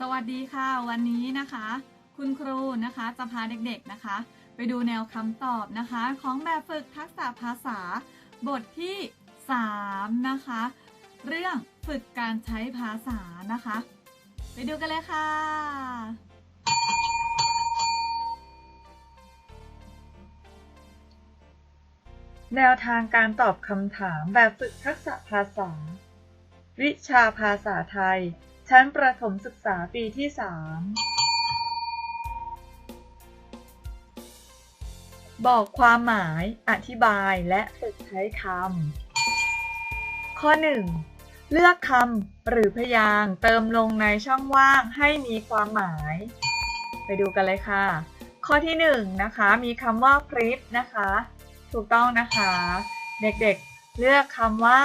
สวัสดีค่ะวันนี้นะคะ คุณครูนะคะจะพาเด็กๆนะคะ ไปดูแนวคำตอบนะคะ ของแบบฝึกทักษะภาษา บทที่ 3 นะคะ เรื่องฝึกการใช้ภาษานะคะ ไปดูกันเลยค่ะ แนวทางการตอบคำถามแบบฝึกทักษะภาษา วิชาภาษาไทย ชั้นประถมศึกษาปีที่ 3 บอกความหมาย อธิบาย และฝึกใช้คำ ข้อ 1. เลือกคำหรือพยางค์เติมลงในช่องว่างให้มีความหมาย ไปดูกันเลยค่ะ ข้อที่ 1 นะคะ มีคำว่าพริบนะคะ ถูกต้องนะคะ เด็กๆเลือกคำว่า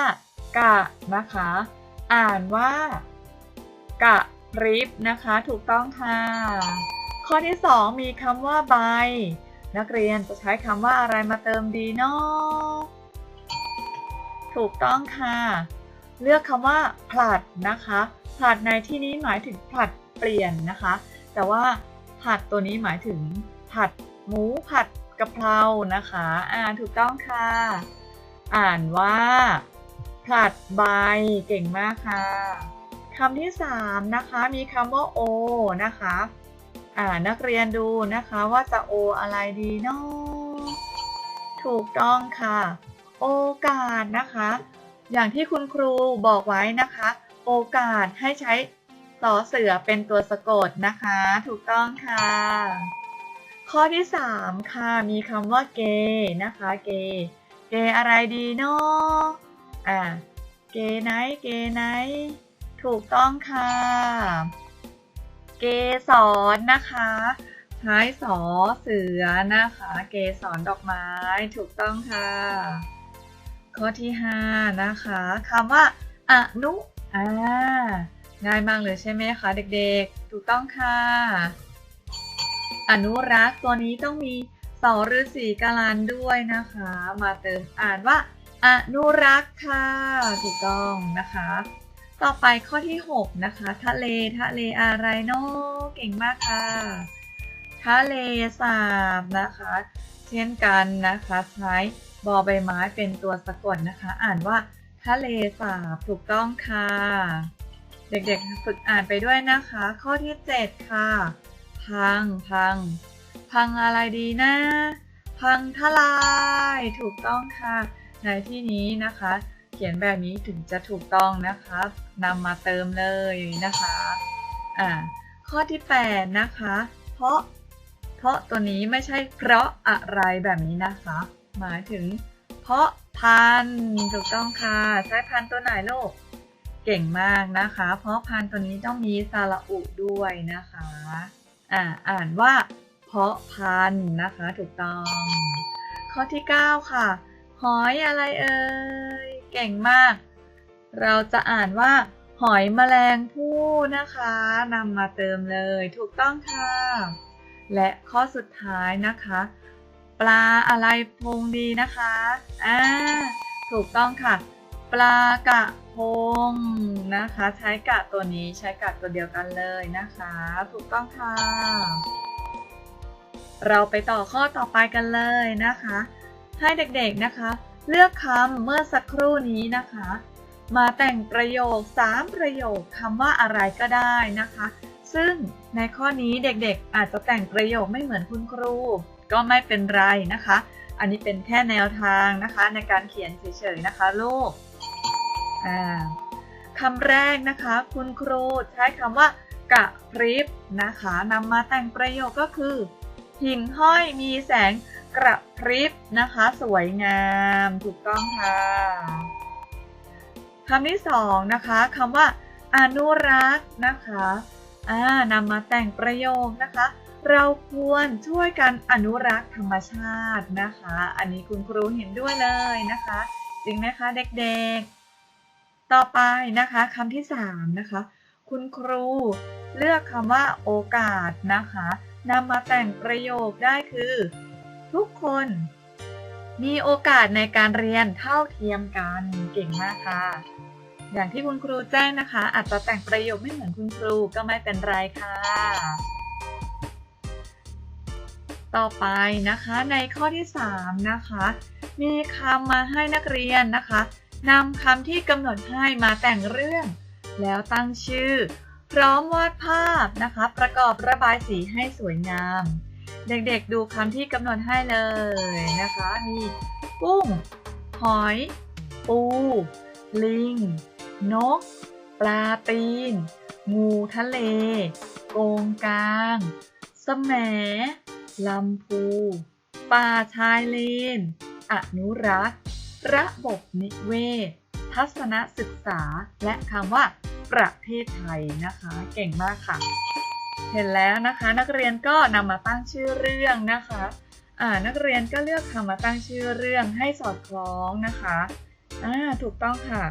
กะนะคะ อ่านว่า กะริบนะคะ ถูกต้องค่ะ ข้อที่ 2 มีคำว่าใบ นักเรียนจะใช้คำว่าอะไรมาเติมดีเนาะถูกต้องค่ะ เลือกคำว่าผลัดนะคะ ผลัดในที่นี้หมายถึงผลัดเปลี่ยนนะคะ แต่ว่าผลัดตัวนี้หมายถึงผัดหมูผัดกะเพรานะคะ อ่านถูกต้องค่ะ อ่านว่าผลัดใบเก่งมากค่ะ คำที่ 3 นะคะ มีคำว่าโอนะคะอ่านักเรียนดูนะคะว่าจะโออะไรดีเนาะถูกต้องค่ะ โอกาสนะคะ อย่างที่คุณครูบอกไว้นะคะ โอกาสให้ใช้ต่อเสือเป็นตัวสะกดนะคะ ถูกต้องค่ะ ข้อที่ 3 ค่ะ มีคำว่าเกนะคะ เก เกอะไรดีเนาะอ่าเกไนเกไน ถูกต้องค่ะ เกสรนะคะใช้สอเสือนะคะ เกสรดอกไม้ถูกต้องค่ะ ข้อที่5นะคะคำว่าอนุอ่าง่ายมากเลยใช่ไหมคะเด็กๆ ถูกต้องค่ะ อนุรักษ์ตัวนี้ต้องมีสอฤาษีกาลันด้วยนะคะ มาเติมอ่านว่า อนุรักษ์ค่ะ ถูกต้องนะคะ ต่อไปข้อที่ 6 นะคะ ทะเลทะเลอะไรเนาะเก่งมากค่ะทะเลสาบนะคะ เช่นกันนะคะใช้บอใบไม้เป็นตัวสะกดนะคะ อ่านว่าทะเลสาบถูกต้องค่ะ เด็กๆฝึกอ่านไปด้วยนะคะ ข้อที่ 7 ค่ะ พังพัง พังอะไรดีนะ พังทลายถูกต้องค่ะ ในที่นี้นะคะ เขียนแบบนี้ถึงจะถูกต้องนะคะนำมาเติมเลยนะคะอ่าข้อที่ 8 นะคะ เพราะ เพราะตัวนี้ไม่ใช่เพราะอะไรแบบนี้นะคะ หมายถึง เพราะพันถูกต้องค่ะ ใช้พันตัวไหนลูกเก่งมากนะคะ เพราะพันตัวนี้ต้องมีสระอุด้วยนะคะอ่าอ่านว่า เพาะพันนะคะถูกต้อง ข้อที่ 9 ค่ะ หอยอะไรเอ่ย เก่งมาก เราจะอ่านว่า หอยแมลงภู่นะคะนำมาเติมเลย ถูกต้องค่ะ และข้อสุดท้ายนะคะ ปลาอะไรพงดีนะคะอ่าถูกต้องค่ะ ปลากระพงนะคะ ใช้กะตัวนี้ใช้กะตัวเดียวกันเลยนะคะ ถูกต้องค่ะ เราไปต่อข้อต่อไปกันเลยนะคะ ให้เด็กๆนะคะ เลือกคำเมื่อสักครู่นี้นะคะ มาแต่งประโยค 3 ประโยคคำว่าอะไรก็ได้นะคะ ซึ่งในข้อนี้เด็กๆ อาจจะแต่งประโยคไม่เหมือนคุณครู ก็ไม่เป็นไรนะคะ อันนี้เป็นแค่แนวทางนะคะ ในการเขียนเฉยๆนะคะลูกคำแรกนะคะ คุณครูใช้คำว่ากะพริบนะคะนำมาแต่งประโยคก็คือ หิ่งห้อยมีแสง กระพริบนะคะ สวยงามถูกต้องค่ะคำที่สองนะคะคำว่าอนุรักษ์นะคะอ่านำมาแต่งประโยคนะคะ เราควรช่วยกันอนุรักษ์ธรรมชาตินะคะ อันนี้คุณครูเห็นด้วยเลยนะคะ จริงไหมคะเด็กๆ ต่อไปนะคะคำที่สามนะคะ คุณครูเลือกคำว่าโอกาสนะคะนำมาแต่งประโยคได้คือ ทุกคน มีโอกาสในการเรียนเท่าเทียมกันเก่งมากค่ะ อย่างที่คุณครูแจ้งนะคะ อาจจะแต่งประโยคไม่เหมือนคุณครูก็ไม่เป็นไรค่ะ ต่อไปนะคะในข้อที่ 3 นะคะ มีคำมาให้นักเรียนนะคะนำคำที่กำหนดให้มาแต่งเรื่อง แล้วตั้งชื่อ พร้อมวาดภาพนะคะ ประกอบระบายสีให้สวยงาม เด็กๆดูคำที่กำหนดให้เลยนะคะ มีกุ้ง หอย ปู ลิง นก ปลาตีน งูทะเล โกงกลางสแหมลำพู ป่าชายเลน อนุรักษ์ ระบบนิเวศ ทัศนศึกษา และคำว่าประเทศไทยนะคะ เก่งมากค่ะ เห็นแล้วนะคะ นักเรียนก็นำมาตั้งชื่อเรื่องนะคะอ่านักเรียนก็เลือกคำมาตั้งชื่อเรื่องให้สอดคล้องนะคะอ่าถูกต้องค่ะ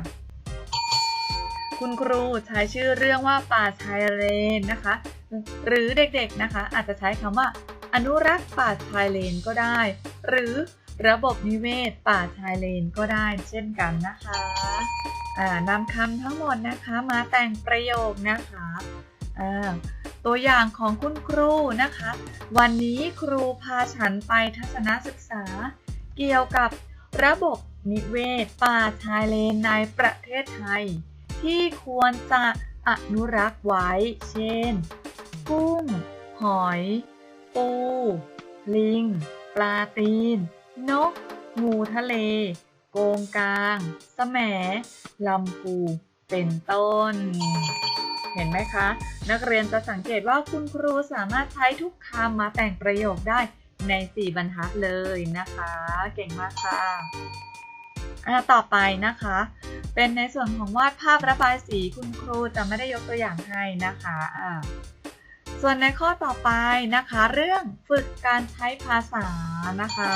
คุณครูใช้ชื่อเรื่องว่าป่าชายเลนนะคะ หรือเด็กๆนะคะ อาจจะใช้คำว่า อนุรักษ์ป่าชายเลนก็ได้ หรือระบบนิเวศป่าชายเลนก็ได้เช่นกันนะคะอ่านำคำทั้งหมดนะคะมาแต่งประโยคนะคะ ตัวอย่างของคุณครูนะคะ วันนี้ครูพาฉันไปทัศนศึกษา เกี่ยวกับระบบนิเวศ ป่าชายเลนในประเทศไทย ที่ควรจะอนุรักษ์ไว้ เช่น กุ้ง หอย ปู ลิง ปลาตีน นก งูทะเล โกงกางสแหมลำพู เป็นต้น เห็นไหมคะ นักเรียนจะสังเกตว่าคุณครูสามารถใช้ทุกคำมาแต่งประโยคได้ใน 4 บรรทัดเลยนะคะ เก่งมากค่ะอ่าต่อไปนะคะ เป็นในส่วนของวาดภาพระบายสีคุณครูจะไม่ได้ยกตัวอย่างให้นะคะอ่าส่วนในข้อต่อไปนะคะ เรื่องฝึกการใช้ภาษานะคะ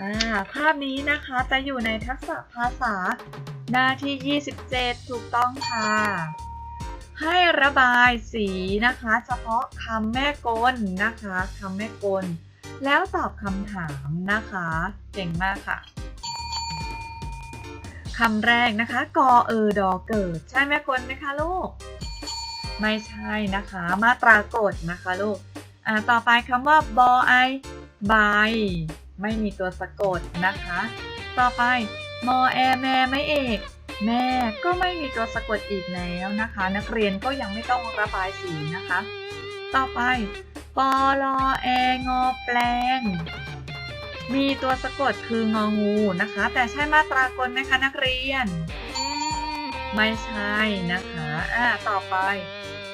อ่าภาพนี้นะคะจะอยู่ในทักษะภาษาหน้าที่ 27 ถูกต้องค่ะ ให้ระบายสีนะคะ เฉพาะคำแม่กลนะคะคำแม่กล แล้วตอบคำถามนะคะ เก่งมากค่ะคำแรกนะคะ กอเออดอเกิด ใช่แม่กลไหมคะลูก ไม่ใช่นะคะ มาตรากฏนะคะลูกอ่าต่อไปคำว่าบอไอบายไม่มีตัวสะกดนะคะ ต่อไปมอแอแม่ไม่เอก แม่ก็ไม่มีตัวสะกดอีกแล้วนะคะ นักเรียนก็ยังไม่ต้องระบายสีนะคะ ต่อไปปอลอแองอแปลง มีตัวสะกดคืององูนะคะ แต่ใช่มาตรากลไหมคะนักเรียน ไม่ใช่นะคะอ่าต่อไป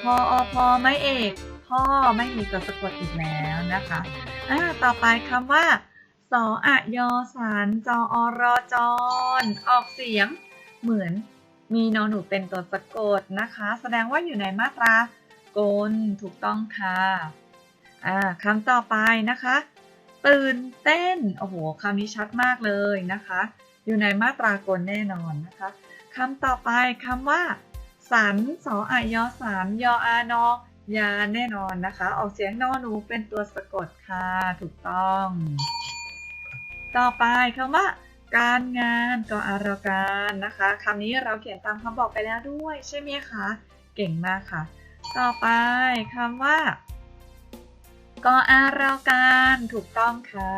พออพอไม่เอกพ่อไม่มีตัวสะกดอีกแล้วนะคะอ่าต่อไปคำว่าสออะยอสารจออรอจอนออกเสียง เหมือนมีนอนหนูเป็นตัวสะกดนะคะ แสดงว่าอยู่ในมาตรา กลถูกต้องค่ะอ่าคำต่อไปนะคะ ตื่นเต้นโอ้โหคำนี้ชัดมากเลยนะคะ อยู่ในมาตรากลแน่นอนนะคะคำต่อไปคำว่า สันสออายอสามยออานอยาแน่นอนนะคะ ออกเสียงนอหนูเป็นตัวสะกดค่ะถูกต้อง ต่อไปคำว่า การงานก็อารการนะคะคำนี้เราเขียนตามคำบอกไปแล้วด้วยใช่ไหมคะเก่งมากค่ะ ต่อไปคำว่าก็อาราการถูกต้องค่ะ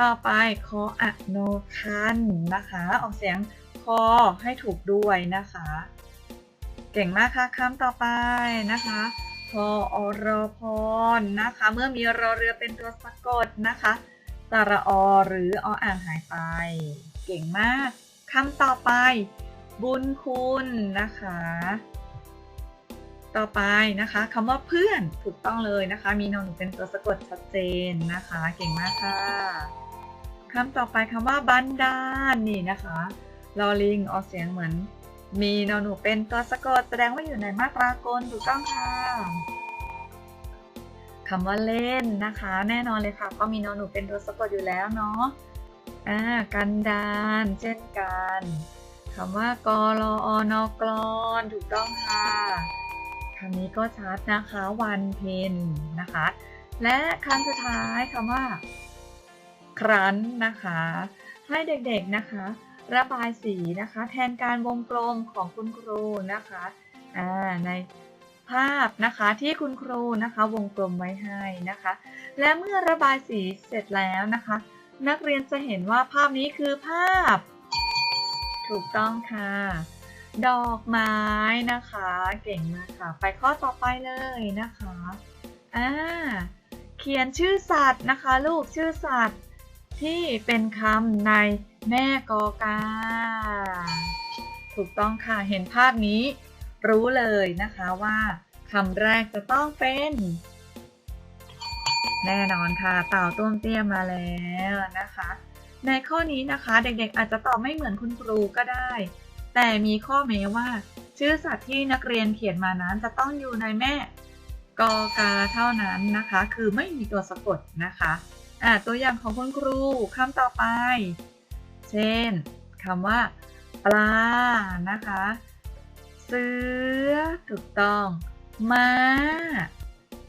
ต่อไปคออะโนคันนะคะ ออกเสียงคอให้ถูกด้วยนะคะ เก่งมากค่ะคำต่อไปนะคะพออรพรนะคะ เมื่อมีรอเรือเป็นตัวสะกดนะคะ สระอหรือออ่างหายไป เก่งมากคำต่อไป บุญคุณนะคะ ต่อไปนะคะคำว่าเพื่อนถูกต้องเลยนะคะ มีนอนหนูเป็นตัวสะกดชัดเจนนะคะ เก่งมากค่ะคำต่อไปคำว่าบันดาลนี่นะคะลอลิงออกเสียงเหมือน มีนอนหนูเป็นตัวสะกดแสดงว่าอยู่ในมาตรากลถูกต้องค่ะ คำว่าเล่นนะคะ แน่นอนเลยค่ะ ก็มีนอนหนูเป็นตัวสะกดอยู่แล้วเนาะอ่ากันดานเช่นกันคำว่ากรออนกรอนถูกต้องค่ะคำนี้ก็ชัดนะคะวันเพ็ญนะคะ และคำสุดท้ายคำว่า ครั้นนะคะ ให้เด็กๆนะคะ ระบายสีนะคะ แทนการวงกลมของคุณครูนะคะอ่าใน ภาพนะคะที่คุณครูนะคะวงกลมไว้ให้นะคะ และเมื่อระบายสีเสร็จแล้วนะคะ นักเรียนจะเห็นว่าภาพนี้คือภาพ ถูกต้องค่ะ ดอกไม้นะคะ เก่งมากค่ะ ไปข้อต่อไปเลยนะคะอ่าเขียนชื่อสัตว์นะคะ ลูกชื่อสัตว์ที่เป็นคำในแม่กอกา ถูกต้องค่ะเห็นภาพนี้ รู้เลยนะคะว่าคำแรกจะต้องเป็น แน่นอนค่ะ เต่าต้วมเตี้ยมาแล้วนะคะ ในข้อนี้นะคะเด็กๆอาจจะตอบไม่เหมือนคุณครูก็ได้ แต่มีข้อแม้ว่า ชื่อสัตว์ที่นักเรียนเขียนมานั้นจะต้องอยู่ในแม่กอกาเท่านั้นนะคะ คือไม่มีตัวสะกดนะคะอะตัวอย่างของคุณครูคำต่อไป เช่นคำว่า ปลานะคะ เสือ ถูกต้องม้า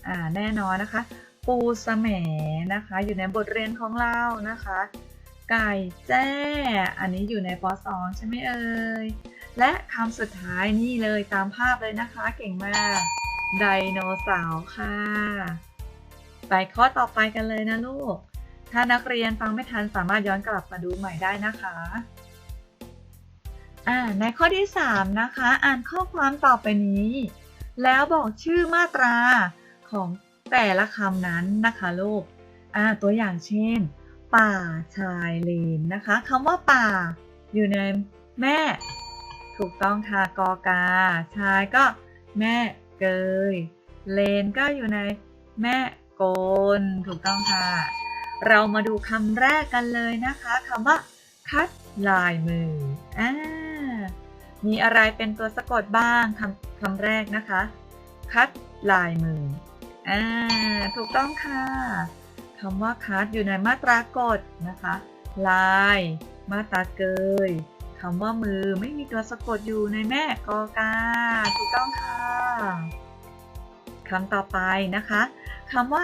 อ่า แน่นอนนะคะ ปูสแหมนะคะ อยู่ในบทเรียนของเรานะคะ ไก่แจ้ อันนี้อยู่ในป .2 ใช่ไหมเอ่ย และคำสุดท้ายนี่เลยตามภาพเลยนะคะ เก่งมาก ไดโนเสาร์ค่ะ ไปข้อต่อไปกันเลยนะลูก ถ้านักเรียนฟังไม่ทันสามารถย้อนกลับมาดูใหม่ได้นะคะ อ่าในข้อที่ 3 นะคะ อ่านข้อความต่อไปนี้ แล้วบอกชื่อมาตราของแต่ละคำนั้นนะคะลูกอ่าตัวอย่างเช่น ป่าชายเลนนะคะคำว่าป่า อยู่ในแม่ ถูกต้องค่ะกอกา ชายก็แม่เกย เลนก็อยู่ในแม่โกน ถูกต้องค่ะ เรามาดูคำแรกกันเลยนะคะคำว่าคัดลายมืออ่า มีอะไรเป็นตัวสะกดบ้างคำคำแรกนะคะ คัดลายมืออ่าถูกต้องค่ะคำว่าคัดอยู่ในมาตรากฎนะคะ ลาย มาตราเกยคำว่ามือไม่มีตัวสะกดอยู่ในแม่กอกาถูกต้องค่ะคำต่อไปนะคะคำว่า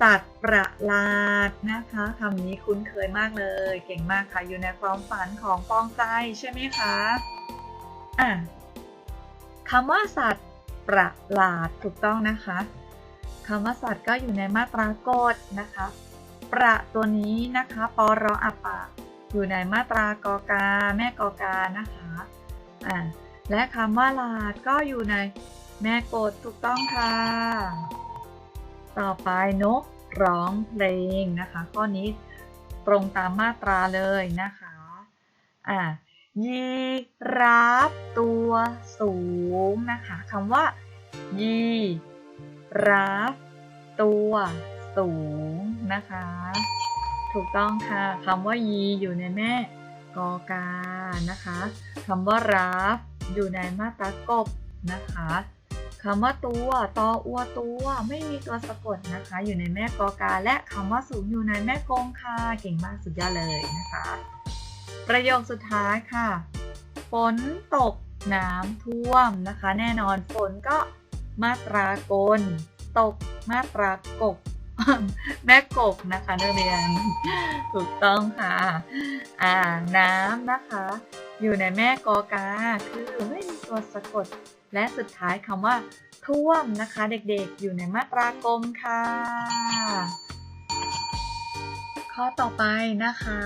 สัตว์ประหลาดนะคะคำนี้คุ้นเคยมากเลย เก่งมากค่ะอยู่ในความฝันของปองใจใช่ไหมคะ อะคำว่าสัตว์ประหลาดถูกต้องนะคะคำว่าสัตว์ก็อยู่ในมาตรากฎนะคะ ประตัวนี้นะคะปรออัปปะอยู่ในมาตรากอกาแม่กอกานะคะอ่าและคำว่าลาดก็อยู่ในแม่กดถูกต้องค่ะ ต่อไปนกร้องเพลงนะคะ ข้อนี้ตรงตามมาตราเลยนะคะอ่า ยีราฟตัวสูงนะคะคำว่า ยีราฟตัวสูงนะคะ ถูกต้องค่ะคำว่ายีอยู่ในแม่กอกานะคะคำว่าราฟอยู่ในมาตรากบนะคะคำว่าตัวตออัวตัวไม่มีตัวสะกดนะคะ อยู่ในแม่กอกา และคำว่าสูงอยู่ในแม่กงค่ะเก่งมากสุดยอดเลยนะคะ ประโยคสุดท้ายค่ะ ฝนตกน้ำท่วมนะคะ แน่นอนฝนก็มาตรากล ตกมาตรากบแม่กบนะคะนักเรียนถูกต้องค่ะ อ่าน้ำนะคะ อยู่ในแม่กอกาคือไม่มีตัวสะกด และสุดท้ายคำว่า ท่วมนะคะ เด็กๆ อยู่ในมาตรากลมค่ะ ข้อต่อไปนะคะ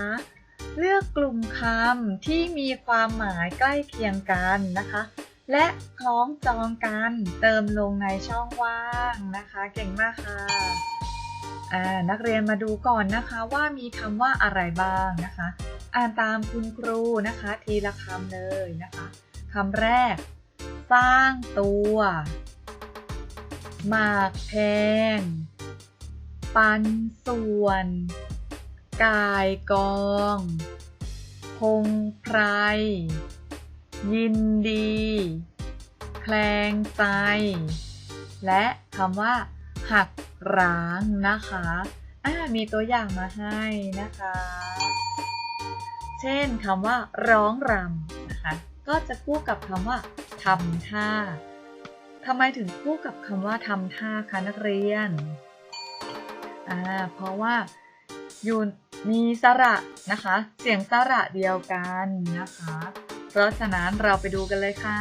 เลือกกลุ่มคำที่มีความหมายใกล้เคียงกันนะคะ และคล้องจองกันเติมลงในช่องว่างนะคะ เก่งมากค่ะนักเรียนมาดูก่อนนะคะว่ามีคำว่าอะไรบ้างนะคะ อ่านตามคุณครูนะคะ ทีละคำเลยนะคะคำแรก สร้างตัวหมากแพงปันส่วน กายกอง พงไพร ยินดี แคลงใจ และคำว่า หักร้างนะคะอ่ามีตัวอย่างมาให้นะคะ เช่นคำว่า ร้องรำนะคะ ก็จะคู่กับคำว่าทำท่าทำไมถึงคู่กับคำว่าทำท่าคะนักเรียน อ่า เพราะว่า อยู่มีสระนะคะ เสียงสระเดียวกันนะคะ เพราะฉะนั้นเราไปดูกันเลยค่ะ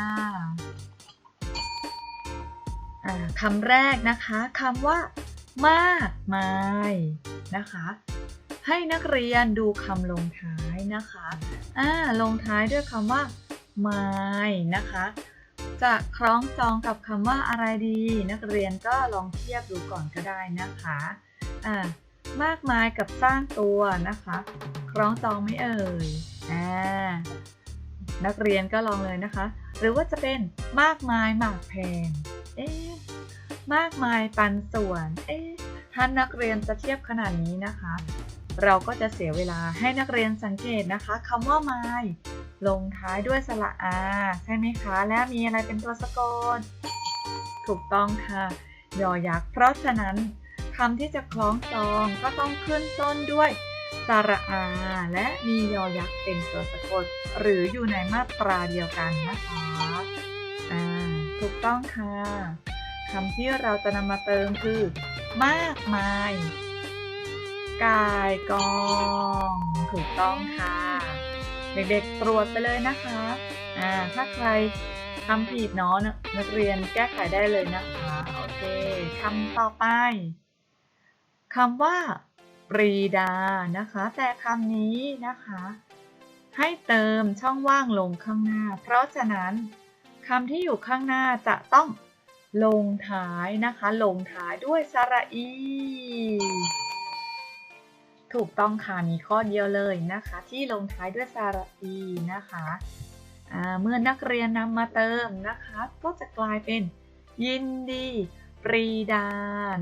คำแรกนะคะคำว่ามากมายนะคะ ให้นักเรียนดูคำลงท้ายนะคะอ่าลงท้ายด้วยคำว่าไม้นะคะ จะคล้องจองกับคำว่าอะไรดี นักเรียนก็ลองเทียบดูก่อนก็ได้นะคะอ่า มากมายกับสร้างตัวนะคะคล้องจองไม่เอ่ยอ่านักเรียนก็ลองเลยนะคะ หรือว่าจะเป็นมากมายหมากแพงเอ๊ะมากมายปันส่วนเอ๊ะท่านนักเรียนจะเทียบขนาดนี้นะคะ เราก็จะเสียเวลาให้นักเรียนสังเกตนะคะคำว่าไม้ลงท้ายด้วยสระอาใช่ไหมคะ และมีอะไรเป็นตัวสะกดถูกต้องค่ะยอยักษ์เพราะฉะนั้น คำที่จะคล้องจองก็ต้องขึ้นต้นด้วยสระอาและมียอยักษ์เป็นตัวสะกด หรืออยู่ในมาตราเดียวกันนะคะอ่าถูกต้องค่ะคำที่เราจะนำมาเติมคือ มากมายกายกองถูกต้องค่ะ เด็กๆตรวจไปเลยนะคะอ่าถ้าใครทำผิดเนาะนักเรียนแก้ไขได้เลยนะคะ โอเคคำต่อไป คำว่า ปรีดานะคะ แต่คำนี้นะคะ ให้เติมช่องว่างลงข้างหน้า เพราะฉะนั้นคำที่อยู่ข้างหน้าจะต้องลงท้ายนะคะ ลงท้ายด้วยสระอี ถูกต้องค่ะมีข้อเดียวเลยนะคะ ที่ลงท้ายด้วยสระอีนะคะเมื่อนักเรียนนำมาเติมนะคะ ก็จะกลายเป็นยินดี ปรีดา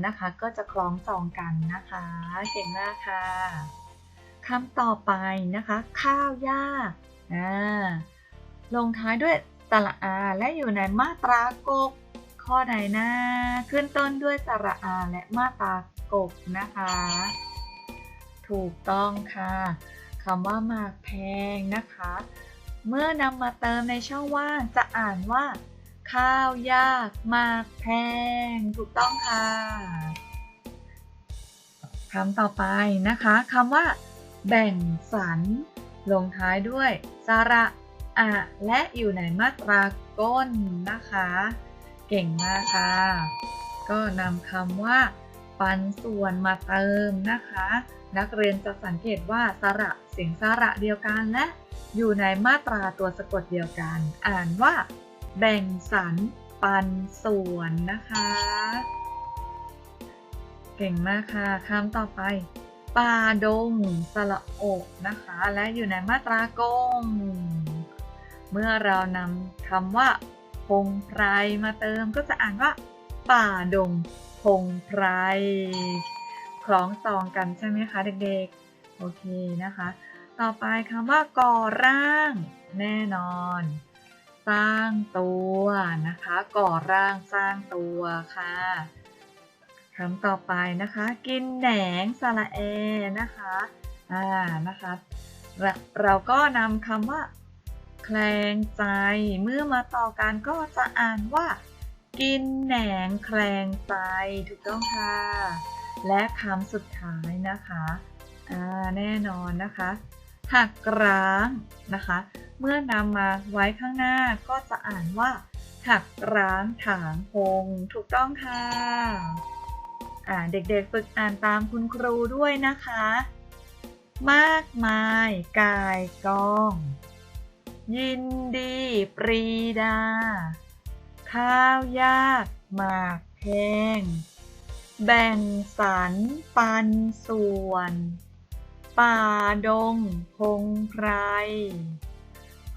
นะคะ ก็จะคล้องจองกันนะคะ เก่งมากค่ะคำต่อไปนะคะ ข้าวยากลงท้ายด้วยสระอาและอยู่ในมาตรากก ข้อใดนะขึ้นต้นด้วยสระอาและมาตรากกนะคะ ถูกต้องค่ะคำว่าหมากแพงนะคะ เมื่อนำมาเติมในช่องว่างจะอ่านว่า ข้าวยากมากแพงถูกต้องค่ะคำต่อไปนะคะคำว่า แบ่งสรรลงท้ายด้วยสระอะและอยู่ในมาตราก้นนะคะ เก่งมากค่ะ ก็นำคำว่า ปันส่วนมาเติมนะคะ นักเรียนจะสังเกตว่าสระเสียงสระเดียวกันและอยู่ในมาตราตัวสะกดเดียวกัน อ่านว่า แบ่งสรรปันส่วนนะคะ เก่งมากค่ะคำต่อไปป่าดงสระอกนะคะ และอยู่ในมาตรากง เมื่อเรานำคำว่า พงไพรมาเติมก็จะอ่านว่า ป่าดง พงไพรคล้องจองกันใช่ไหมคะเด็กๆ โอเคนะคะ ต่อไปคำว่าก่อร่าง แน่นอน สร้างตัวนะคะ ก่อร่างสร้างตัวค่ะคำต่อไปนะคะ กินแหนงสระเอนะคะอ่านะคะเราก็นำคำว่า แคลงใจเมื่อมาต่อกันก็จะอ่านว่า กินแหนงแคลงใจถูกต้องค่ะ และคำสุดท้ายนะคะอ่าแน่นอนนะคะ หักร้างนะคะ เมื่อนำมาไว้ข้างหน้าก็จะอ่านว่าหักร้างถางพง ถูกต้องค่ะเด็กๆฝึกอ่านตามคุณครูด้วยนะคะ มากมายกายกอง ยินดีปรีดา ข้าวยากหมากแพง แบ่งสรรปันส่วน ป่าดงพงไพร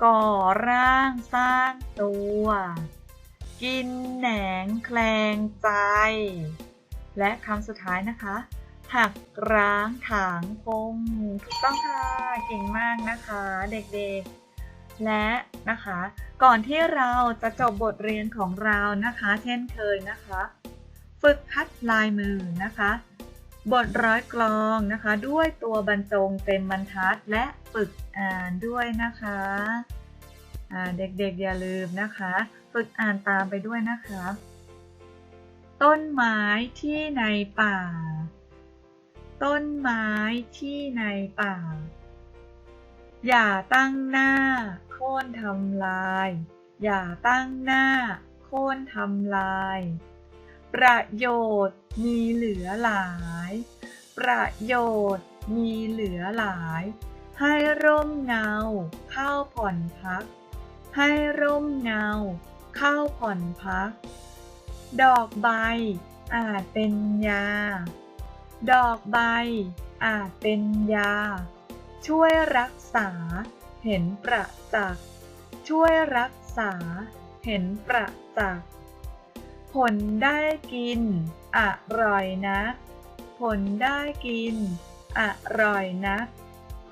ก่อร่างสร้างตัว กินแหนงแคลงใจ และคำสุดท้ายนะคะ หักร้างถางพงถูกต้องค่ะเก่งมากนะคะเด็กๆ และนะคะ ก่อนที่เราจะจบบทเรียนของเรานะคะ เช่นเคยนะคะ ฝึกคัดลายมือนะคะ บทร้อยกลองนะคะ ด้วยตัวบรรจงเต็มบรรทัดและฝึกอ่านด้วยนะคะเด็กๆอย่าลืมนะคะ ฝึกอ่านตามไปด้วยนะคะ ต้นไม้ที่ในป่า ต้นไม้ที่ในป่า อย่าตั้งหน้า โค่นทำลาย อย่าตั้งหน้า โค่นทำลาย ประโยชน์มีเหลือหลาย ประโยชน์มีเหลือหลาย ให้ร่มเงา เข้าผ่อนพัก ให้ร่มเงา เข้าผ่อนพัก ดอกใบอาจเป็นยา ดอกใบอาจเป็นยา ช่วยรักษา เห็นประจักษ์ ช่วยรักษา เห็นประจักษ์ ผลได้กิน อร่อยนะ ผลได้กิน อร่อยนะ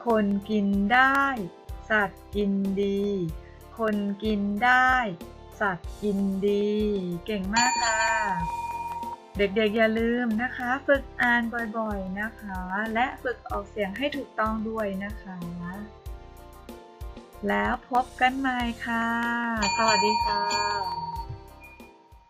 คนกินได้ สัตว์กินดี คนกินได้ สัตว์กินดี เก่งมากค่ะ เด็กๆอย่าลืมนะคะ ฝึกอ่านบ่อยๆนะคะ และฝึกออกเสียงให้ถูกต้องด้วยนะคะ แล้วพบกันใหม่ค่ะ สวัสดีค่ะ